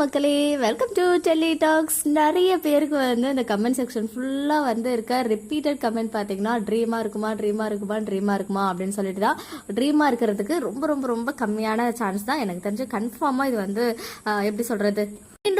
மக்களே welcome to Delhi tax நிறைய பேருக்கு வந்து இந்த கமெண்ட் செக்ஷன் ஃபுல்லாக வந்து இருக்க ரிப்பீட்டட் கமெண்ட் பார்த்தீங்கன்னா ட்ரீமாக இருக்குமா ட்ரீமாக இருக்குமா ட்ரீமாக இருக்குமா அப்படின்னு சொல்லிட்டு தான் ட்ரீமாக இருக்கிறதுக்கு ரொம்ப ரொம்ப ரொம்ப கம்மியான சான்ஸ் தான். எனக்கு தெரிஞ்சு கன்ஃபார்மாக இது வந்து எப்படி சொல்கிறது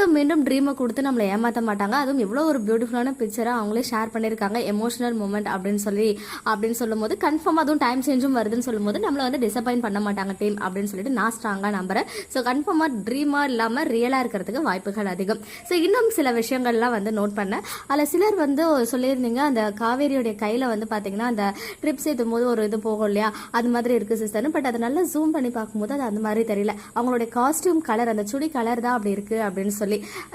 மீண்டும் மீண்டும் ட்ரீமை கொடுத்து நம்மளை ஏமாற்ற மாட்டாங்க. அதுவும் எவ்வளோ ஒரு பியூட்டிஃபுல்லான பிக்சரை அவங்களே ஷேர் பண்ணியிருக்காங்க. எமோஷனல் மூமெண்ட் அப்படின்னு சொல்லி அப்படின்னு சொல்லும்போது கன்ஃபார்ம் அதுவும் டைம் சேஞ்சும் வருதுன்னு சொல்லும்போது நம்மளை வந்து டிசப்பாயின்ட் பண்ண மாட்டாங்க டீம் அப்படின்னு சொல்லிட்டு நான் ஸ்ட்ராங்காக நம்புறேன். ஸோ கன்ஃபார்மாக ட்ரீமாக இல்லாமல் ரியலாக இருக்கிறதுக்கு வாய்ப்புகள் அதிகம். ஸோ இன்னும் சில விஷயங்கள்லாம் வந்து நோட் பண்ணேன். அதில் சிலர் வந்து சொல்லியிருந்தீங்க அந்த காவேரியுடைய கையில் வந்து பார்த்தீங்கன்னா அந்த ட்ரிப்ஸ் ஏற்றும் போது ஒரு இது போகும் இல்லையா? அது மாதிரி இருக்குது சிஸ்டர்னு பட் அதை நல்லா ஜூம் பண்ணி பார்க்கும்போது அது அந்த மாதிரி தெரியல. அவங்களுடைய காஸ்டியூம் கலர் அந்த சுடி கலர் தான் அப்படி இருக்குது அப்படின்னு சொல்லி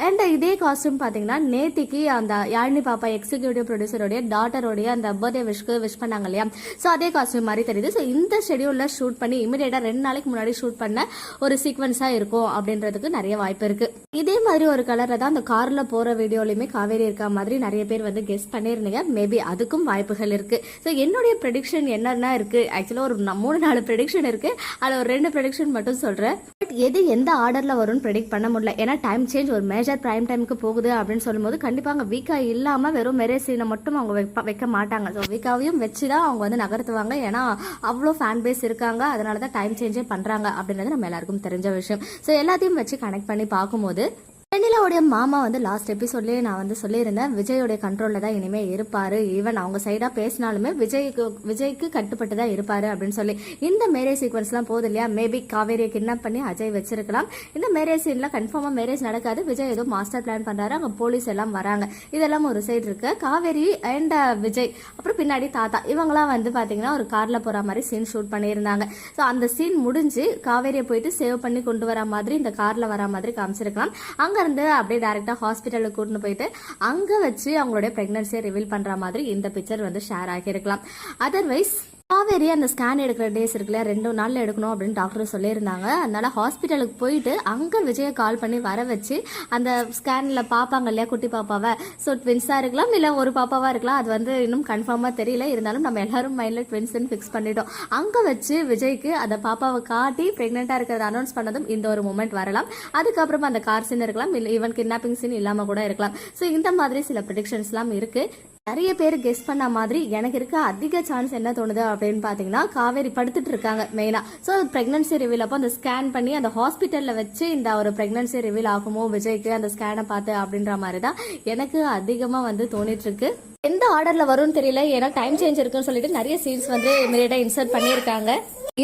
அண்ட் இதே காஸ்ட்யூம் பார்த்தீங்கன்னா நேத்திக்கு அந்த யாழினி பாப்பா எக்ஸிக்யூட்டிவ் ப்ரொடியூசருடைய டாட்டருடைய அந்த பர்த்டே விஷ்க்கு விஷ் பண்ணாங்க இல்லையா? ஸோ அதே காஸ்ட்யூம் மாதிரி தெரியுது. ஸோ இந்த ஷெடியூலில் ஷூட் பண்ணி இமீடியட்டாக ரெண்டு நாளைக்கு முன்னாடி ஷூட் பண்ண ஒரு சீக்வன்ஸாக இருக்கும் அப்படின்றதுக்கு நிறைய வாய்ப்பு இருக்கு. இதே மாதிரி ஒரு கலரில் தான் அந்த காரில் போகிற வீடியோலையுமே காவேரி இருக்க மாதிரி நிறைய பேர் வந்து கெஸ் பண்ணியிருந்தீங்க மேபி அதுக்கும் வாய்ப்புகள் இருக்கு. ஸோ என்னுடைய ப்ரெடிக்ஷன் என்னென்ன இருக்கு? ஆக்சுவலாக ஒரு மூணு நாலு ப்ரெடிக்ஷன் இருக்கு. அதில் ஒரு ரெண்டு ப்ரெடிக்ஷன் மட்டும் சொல்கிறேன் எது எந்த ஆர்டரில் வரும்னு ப்ரெடிக்ட் பண்ண முடியல. ஏன்னா டைம் சேஞ்ச் ஒரு மேஜர் பிரைம் டைமுக்கு போகுது அப்படின்னு சொல்லும்போது கண்டிப்பாக அங்கே வீக்கா இல்லாமல் வெறும் மெரே சீனை மட்டும் அவங்க வைப்ப- வைக்க மாட்டாங்க. ஸோ வீக்காவையும் வச்சு தான் அவங்க வந்து நகர்த்துவாங்க. ஏன்னா அவ்வளோ ஃபேன் பேஸ் இருக்காங்க. அதனால தான் டைம் சேஞ்சே பண்ணுறாங்க அப்படின்றது நம்ம எல்லாருக்கும் தெரிஞ்ச விஷயம். ஸோ எல்லாத்தையும் வச்சு கனெக்ட் பண்ணி பார்க்கும்போது வெண்ணிலாவுடைய மாமா வந்து லாஸ்ட் எபிசோட்லயே நான் வந்து சொல்லியிருந்தேன் விஜயோடைய கண்ட்ரோல்ல தான் இனிமே இருப்பாரு. ஈவன் அவங்க சைடா பேசினாலுமே விஜய்க்கு விஜய்க்கு கட்டுப்பட்டு தான் இருப்பாரு அப்படின்னு சொல்லி. இந்த மேரேஜ் சீக்வன்ஸ்லாம் போகுது இல்லையா? மேபி காவேரியை கிட்னாப் பண்ணி அஜய் வச்சிருக்கலாம். இந்த மேரேஜ் சீன்ல கன்ஃபார்மா மேரேஜ் நடக்காது. விஜய் ஏதோ மாஸ்டர் பிளான் பண்றாரு. அங்க போலீஸ் எல்லாம் வராங்க. இதெல்லாம் ஒரு சைடு இருக்கு. காவேரி அண்ட் விஜய். அப்புறம் பின்னாடி தாத்தா. இவங்கலாம் வந்து பாத்தீங்கன்னா ஒரு கார்ல போற மாதிரி சீன் ஷூட் பண்ணியிருந்தாங்க. ஸோ அந்த சீன் முடிஞ்சு காவேரியை போயிட்டு சேவ் பண்ணி கொண்டு வர மாதிரி இந்த கார்ல வர மாதிரி காமிச்சிருக்கலாம். அங்க இருந்து அப்படியே டைரக்டா ஹாஸ்பிட்டலுக்கு கூட்டிட்டு போயிட்டு அங்க வச்சு அவங்களுடைய பிரெக்னன்சியை ரிவீல் பண்ற மாதிரி இந்த பிக்சர் வந்து ஷேர் ஆகியிருக்கலாம். அதர்வைஸ் காவேரி அந்த ஸ்கேன் எடுக்கிற டேஸ் இருக்குல்ல ரெண்டு நாள்ல எடுக்கணும் அப்படின்னு டாக்டர் சொல்லியிருந்தாங்க. அதனால ஹாஸ்பிட்டலுக்கு போயிட்டு அங்க விஜய கால் பண்ணி வர வச்சு அந்த ஸ்கேன்ல பாப்பாங்க இல்லையா குட்டி பாப்பாவை. ஸோ ட்வின்ஸா இருக்கலாம் இல்ல ஒரு பாப்பாவா இருக்கலாம் அது வந்து இன்னும் கன்ஃபார்மா தெரியல. இருந்தாலும் நம்ம எல்லாரும் மைண்ட்ல ட்வின்ஸ்னு ஃபிக்ஸ் பண்ணிட்டோம். அங்க வச்சு விஜய்க்கு அந்த பாப்பாவை காட்டி பிரெக்னெண்டா இருக்கிறத அனௌன்ஸ் பண்ணதும் இந்த ஒரு மூமெண்ட் வரலாம். அதுக்கப்புறமா அந்த கார் சீன் இருக்கலாம் இல்லை ஈவன் கிட்னாப்பிங் சீன் இல்லாம கூட இருக்கலாம். ஸோ இந்த மாதிரி சில ப்ரிடிக்ஷன்ஸ்லாம் இருக்கு. நிறைய பேர் கெஸ் பண்ண மாதிரி எனக்கு இருக்க அதிக சான்ஸ் என்ன தோணுது அப்படின்னு பார்த்தீங்கன்னா காவேரி படுத்துட்டு இருக்காங்க மெயினாக ஸோ ப்ரெக்னன்சி ரிவீல் அப்போ அந்த ஸ்கேன் பண்ணி அந்த ஹாஸ்பிட்டலில் வச்சு இந்த ஒரு ப்ரெக்னன்சி ரிவீல் ஆகுமோ விஜய்க்கு அந்த ஸ்கேனை பார்த்து அப்படின்ற மாதிரி தான் எனக்கு அதிகமாக வந்து தோணிட்டு இருக்கு. எந்த ஆர்டரில் வரும்னு தெரியல ஏன்னா டைம் சேஞ்ச் இருக்குன்னு சொல்லிட்டு நிறைய சீன்ஸ் வந்து இமீடியட்டாக இன்சர்ட் பண்ணியிருக்காங்க.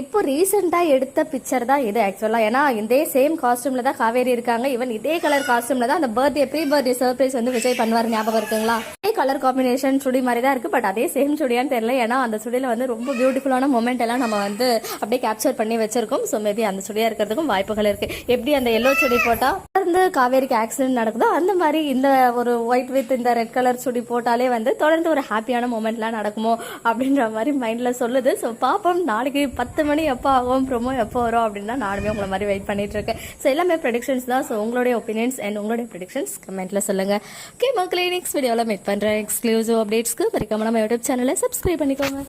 இப்போ ரீசெண்டாக எடுத்த பிக்சர் தான் இது ஆக்சுவலாக ஏன்னா இதே சேம் காஸ்டியூமில் தான் காவேரி இருக்காங்க. ஈவன் இதே கலர் காஸ்டியூமில் தான் அந்த பர்த்டே ப்ரீ பர்த்டே சர்ப்ரைஸ் வந்து விஜய் பண்ணுவார் ஞாபகம் இருக்குங்களா? கலர் காம்பினேஷன் சுடி மாதிரி தான் இருக்கு பட் அதே சேம் சுடியான்னு தெரியல. ஏன்னா அந்த சுடியில் வந்து ரொம்ப பியூட்டிஃபுல்லான மொமெண்ட் எல்லாம் நம்ம வந்து அப்படியே கேப்சர் பண்ணி வச்சிருக்கோம். ஸோ மேபி அந்த சுடியா இருக்கிறதுக்கும் வாய்ப்புகள் இருக்கு. எப்படி அந்த எல்லோ சுடி போட்டால் தொடர்ந்து காவேரிக்கு ஆக்சிடென்ட் நடக்குதோ அந்த மாதிரி இந்த ஒரு ஒயிட் வித் இந்த ரெட் கலர் சுடி போட்டாலே வந்து தொடர்ந்து ஒரு ஹாப்பியான மூமெண்ட்லாம் நடக்குமோ அப்படின்ற மாதிரி மைண்ட்ல சொல்லுது. ஸோ பாப்போம். நாளைக்கு பத்து மணி எப்போ ஆகும்? ப்ரொமோ எப்போ வரும் அப்படின்னா நானுமே உங்களை மாதிரி வெயிட் பண்ணிட்டு இருக்கேன். ஸோ எல்லாமே ப்ரெடிக்ஷன்ஸ் தான். ஸோ உங்களுடைய ஒப்பீனியன்ஸ் அண்ட் உங்களுடைய ப்ரெடிக்ஷன்ஸ் கமெண்ட்ல சொல்லுங்க. ஓகே மக்களே நெக்ஸ்ட் வீடியோவில் மீட் பண்ணுறேன் எக்ஸ்க்ளூசிவ் அப்டேட்ஸ்க்கு மறக்காம நம்ம யூடியூப் சேனலை சப்ஸ்கிரைப் பண்ணிக்கோங்க.